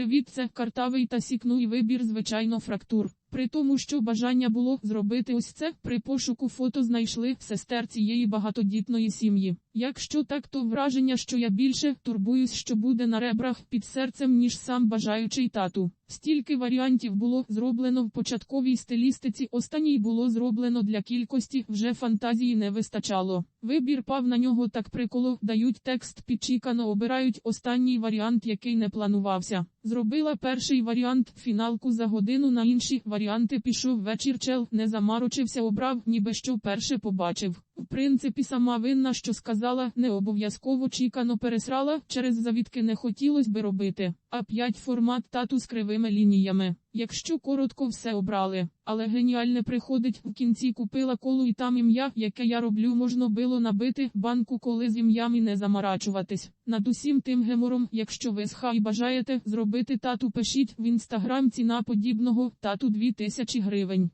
Привіт, це картавий та сікну і вибір, звичайно, фрактур. При тому, що бажання було зробити ось це, при пошуку фото знайшли сестер цієї багатодітної сім'ї. Якщо так, то враження, що я більше турбуюсь, що буде на ребрах під серцем, ніж сам бажаючий тату. Стільки варіантів було зроблено в початковій стилістиці, останній було зроблено для кількості, вже фантазії не вистачало. Вибір пав на нього так приколо, дають текст підчікано, обирають останній варіант, який не планувався. Зробила перший варіант фіналку за годину на інші варіанти пішов вечір чел, не замарочився, обрав, ніби що вперше побачив. В принципі, сама винна, що сказала, не обов'язково чікано пересрала, через завідки не хотілось би робити. А 5 формат тату з кривими лініями. Якщо коротко все обрали, але геніальне приходить в кінці купила колу і там ім'я, яке я роблю, можна було набити банку, коли з ім'ям і не замарачуватись. Над усім тим гемором, якщо ви з хай бажаєте зробити тату, пишіть в інстаграм ціна подібного тату 2000 гривень.